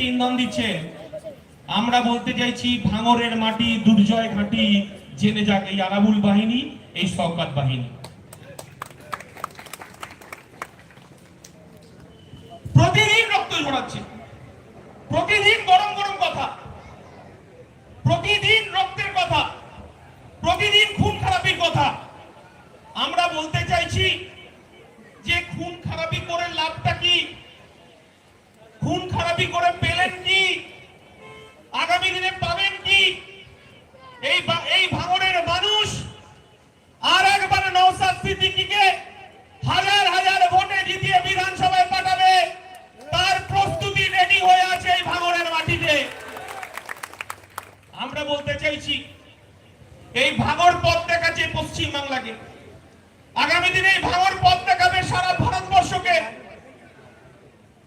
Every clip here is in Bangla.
ইন্ধন দিচ্ছে। আমরা বলতে চাইছি, ভাঙরের মাটি, দুর্জয় ঘাটি, জেনে যাক এই আরাবুল বাহিনী, এই শওকাত বাহিনী। প্রতিদিন রক্ত ঝরাচ্ছে। প্রতিদিন গরম গরম কথা। প্রতিদিন রক্তের কথা। প্রতিদিন খুন খারাপির কথা। আমরা বলতে চাইছি যে খুন খারাপি করে লাভটা কি? খুন খারাপি করে পেলেন কি আগামী দিনে পাবেন কি এই বা- এই ভাঙনের মানুষ আর একবার নওসাদ সিদ্দিকীকে হাজার হাজার ভোটে জিতিয়ে বিধানসভায় পাঠাবে তার প্রস্তুতি রেডি হয়ে আছে এই ভাঙনের মাটিতে আমরা বলতে চাইছি এই ভাঙর পথ দেখাচ্ছে পশ্চিম বাংলাকে আগামী দিনে এই ভাঙর পথ দেখাবে সারা ভারতবর্ষকে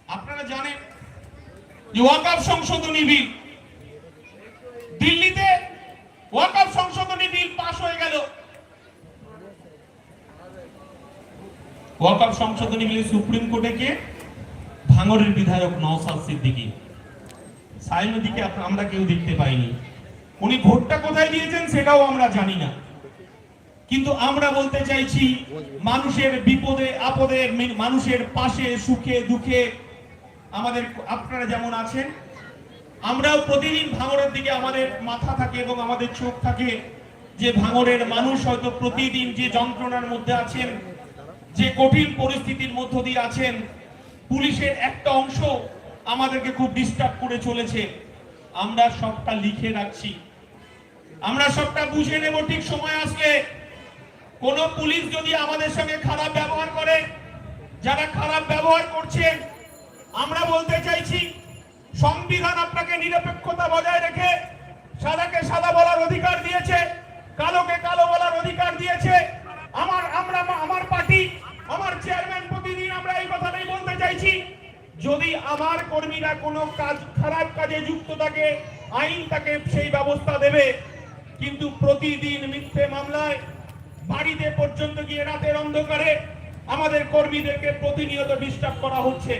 আপনারা জানেন যে ওয়াকআপ সংশোধনী বিল। দিল্লিতে ওয়াকআপ সংশোধনী বিল পাশ হয়ে গেল। ওয়াকআপ সংশোধনী বিল সুপ্রিম কোর্টে কে? ভাঙরের বিধায়ক নওসাদ সিদ্দিকী। সায়নদীকে আপ- আমরা কেউ দেখতে পাইনি। উনি ভোটটা কোথায় দিয়েছেন সেটাও আমরা জানি না। কিন্তু আমরা বলতে চাইছি, মানুষের বিপদে, আপদে মানুষের পাশে সুখে, দুঃখে আমাদের আপনারা যেমন আছেন, আমরাও প্রতিদিন ভাঙরের দিকে আমাদের মাথা থাকে এবং আমাদের চোখ থাকে যে ভাঙরের মানুষ হয়তো প্রতিদিন যে যন্ত্রণার মধ্যে আছেন, যে কঠিন পরিস্থিতির মধ্য দিয়ে আছেন, পুলিশের একটা অংশ আমাদেরকে খুব ডিস্টার্ব করে চলেছে। আমরা সবটা লিখে রাখছি। আমরা সবটা বুঝে নেব ঠিক সময় আসলে। কোন পুলিশ যদি আমাদের সঙ্গে খারাপ ব্যবহার করে, যারা খারাপ ব্যবহার করছেন আমরা বলতে চাইছি, সংবিধান আপনাকে নিরপেক্ষতা বজায় রেখে সাদাকে সাদা বলার অধিকার দিয়েছে, কালোকে কালো বলার অধিকার দিয়েছে। আমার, আমরা, আমার পার্টি, আমার চেয়ারম্যান প্রতিদিন আমরা এই কথাটাই বলতে চাইছি, যদি আমার কর্মীরা কোনো কাজ, খারাপ কাজে যুক্ত থাকে, আইন তাকে সেই ব্যবস্থা দেবে। কিন্তু প্রতিদিন মিথ্যে মামলায় বাড়িতে পর্যন্ত গিয়ে রাতের অন্ধকারে আমাদের কর্মীদেরকে প্রতিনিয়ত ডিস্টার্ব করা হচ্ছে।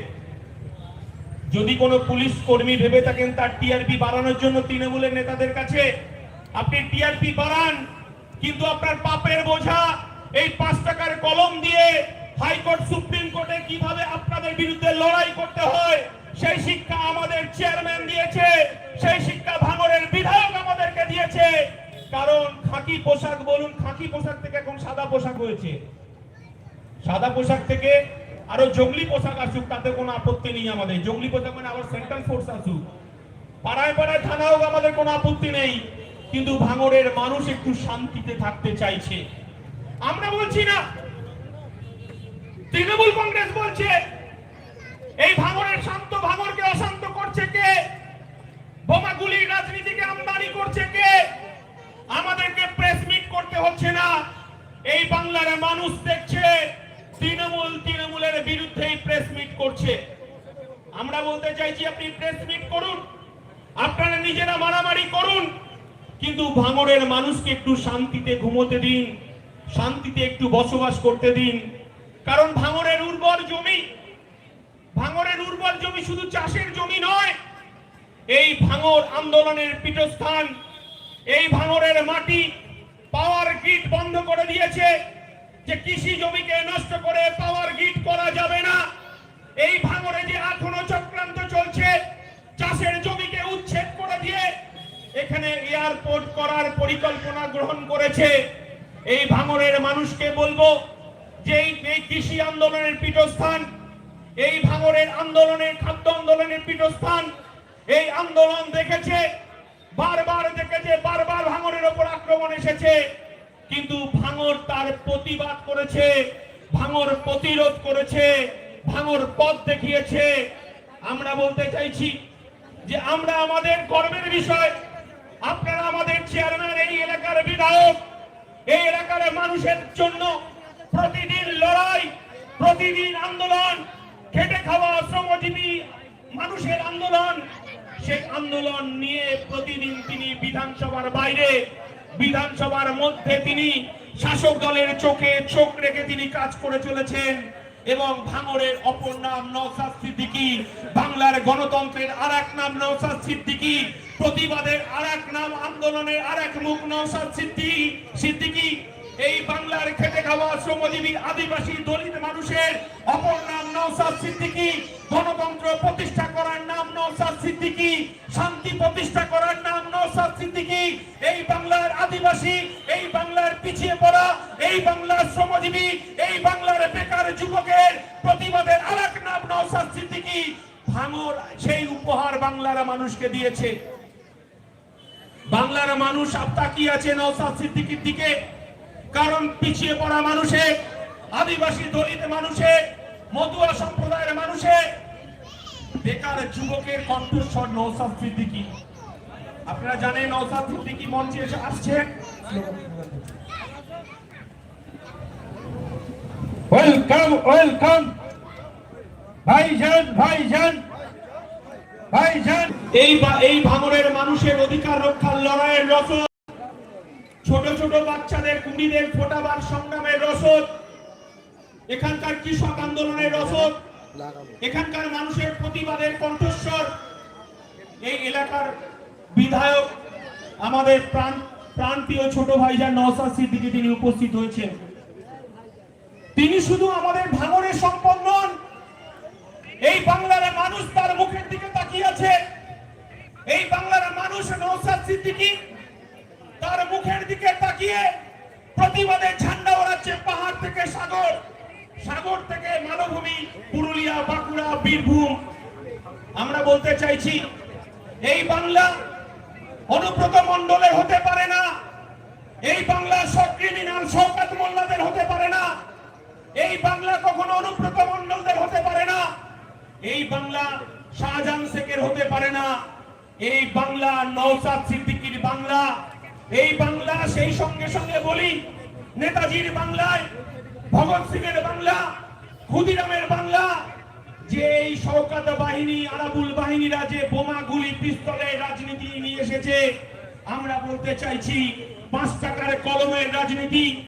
যদি কোনো পুলিশ কর্মী ভেবে থাকেন তার টিআরপি বাড়ানোর জন্য তৃণমূলের নেতাদের কাছে, আপনি টিআরপি বাড়ান, কিন্তু আপনার পাপের বোঝা এই পাঁচ টাকার কলম দিয়ে হাইকোর্ট, সুপ্রিম কোর্টে কীভাবে আপনাদের বিরুদ্ধে লড়াই করতে হয়, সেই শিক্ষা আমাদের চেয়ারম্যান দিয়েছে, সেই শিক্ষা ভাঙরের বিধায়ক আমাদেরকে দিয়েছে। কারণ খাকি পোশাক, বলুন, খাকি পোশাক থেকে এখন সাদা পোশাক হয়েছে। সাদা পোশাক থেকে আরও জঙ্গলি পোশাক আসুক, তাতে কোনো আপত্তি নেই আমাদের। জঙ্গলি পোশাক মানে আবার সেন্ট্রাল ফোর্স আসুক। পাড়ায় পাড়ায় থানা হোক, আমাদের কোনো আপত্তি নেই। কিন্তু ভাঙরের মানুষ একটু শান্তিতে থাকতে চাইছে। আমরা বলছি না। তৃণমূল কংগ্রেস বলছে, এই ভাঙরের শান্ত ভাঙরকে অশান্ত করছে কে বোমাগুলির রাজনীতিকে আমদানি করছে কে আমাদেরকে প্রেস মিট করতে হচ্ছে না এই বাংলার মানুষ দেখছে তৃণমূল তৃণমূলের বিরুদ্ধে প্রেস মিট করছে আমরা বলতে চাইছি, আপনি প্রেস মিট করুন। আপনারা নিজেরা মারামারি করুন। কিন্তু ভাঙরের মানুষকে একটু শান্তিতে ঘুমোতে দিন, শান্তিতে একটু বসবাস করতে দিন। কারণ ভাঙরের উর্বর জমি ভাঙরের উর্বর জমি শুধু চাষের জমি নয়, এই ভাঙর আন্দোলনের পীঠস্থান, এই ভাঙরের মাটি পাওয়ার গ্রিড বন্ধ করে দিয়েছে যে কৃষি জমিকে নষ্ট করে পাওয়ার গ্রিড করা যাবে না। এই এয়ারপোর্ট করার পরিকল্পনা গ্রহণ করেছে। এই ভাঙরের মানুষকে বলব যে এই কৃষি আন্দোলনের পীঠস্থান, এই ভাঙরের আন্দোলনের খাদ্য আন্দোলনের পীঠস্থান, এই আন্দোলন দেখেছে, বারবার দেখেছে, বারবার ভাঙরের ওপর আক্রমণ এসেছে। কিন্তু ভাঙর তার প্রতিবাদ করেছে, ভাঙর প্রতিরোধ করেছে, ভাঙর পথ দেখিয়েছে। আমরা বলতে চাইছি যে আমরা আমাদের গর্বের বিষয় আপনারা আমাদের চেয়ারম্যান এই এলাকার বিধায়ক, এই এলাকার মানুষের জন্য প্রতিদিন লড়াই, প্রতিদিন আন্দোলন, খেটে খাওয়া শ্রমজীবী মানুষের আন্দোলন, সেই আন্দোলন নিয়ে প্রতিদিন তিনি বিধানসভার বাইরে, বিধানসভার মধ্যে তিনি শাসক দলের চোখে চোখ রেখে তিনি কাজ করে চলেছেন। এবং ভাঙরের অপর নাম নওসাদ সিদ্দিকি। বাংলার গণতন্ত্রের আর এক নাম নওসাদ সিদ্দিকি। প্রতিবাদের আর এক নাম আন্দোলনের আর এক মুখ নওসাদ সিদ্দিকি। সিদ্দিকী এই বাংলার খেটে খাওয়া শ্রমজীবী আদিবাসী দলিত মানুষের অপর নাম নওসাদ সিদ্দিকী। গণতন্ত্র প্রতিষ্ঠা করার নাম নওসাদ সিদ্দিকী। শান্তি প্রতিষ্ঠা করার নাম নওসাদ সিদ্দিকী। এই বাংলার আদিবাসী, এই বাংলার পিছিয়ে পড়া, এই বাংলার শ্রমজীবী, এই বাংলার বেকার যুবকের প্রতিবাদের আর এক নাম নওসাদ সিদ্দিকী। ভাঙর সেই উপহার বাংলার মানুষকে দিয়েছে। বাংলার মানুষ আপ তাকিয়ে আছে নওসাদ সিদ্দিকীর দিকে। কারণ পিছিয়ে পড়া মানুষে আদিবাসী দলিত মানুষে মতুয়া সম্প্রদায়ের মানুষে বেকার যুবকের কণ্ঠস্বর নৌসাদ সিদ্দিকী। আপনারা জানেন নৌসাদ সিদ্দিকী মঞ্চে এসে আসছেন ওয়েলকাম ওয়েলকাম। ভাইজান ভাইজান ভাইজান। এই এই ভাঙরের মানুষের অধিকার রক্ষার লড়াইয়ের রসদ। ছোট ছোট বাচ্চাদের, কুড়িদের ফোটাবার সংগ্রামের রসদ। এখানকার কৃষক আন্দোলনের রসদ। এখানকার মানুষের প্রতিবাদের কণ্ঠস্বর। এই এলাকার বিধায়ক আমাদের প্রাণ, প্রাণপ্রিয় ছোট ভাইজান নওসাদ সিদ্দিকী তিনি উপস্থিত হয়েছেন। তিনি শুধু আমাদের ভাঙরের সম্পদ নন, এই বাংলার মানুষ তার মুখের দিকে তাকিয়ে আছে। এই বাংলার মানুষ নৌসাদ সিদ্দিকী তার মুখের দিকে তাকিয়ে প্রতিবাদের ঝান্ডা ওড়াচ্ছে পাহাড় থেকে সাগর। সাগর থেকে মালভূমি, পুরুলিয়া, বাঁকুড়া, বীরভূম। আমরা বলতে চাইছি, এই বাংলা অনুব্রত মণ্ডলের হতে পারে না। এই বাংলা সব ক্রিমিনাল মোল্লাদের হতে পারে না। এই বাংলা কখনো অনুব্রত মণ্ডলদের হতে পারে না। এই বাংলা শাহজাহান শেখের হতে পারে না। এই বাংলা নৌসাদ সিদ্দিকির বাংলা এই বাংলা, সেই সঙ্গে সঙ্গে বলি, নেতাজির বাংলায়, ভগৎ সিং এর বাংলা, ক্ষুদিরামের বাংলা, যে এই সৌকাত বাহিনী, আরাবুল বাহিনীরা যে বোমা গুলি পিস্তলের রাজনীতি নিয়ে এসেছে, আমরা বলতে চাইছি, পাঁচ টাকার কলমের রাজনীতি।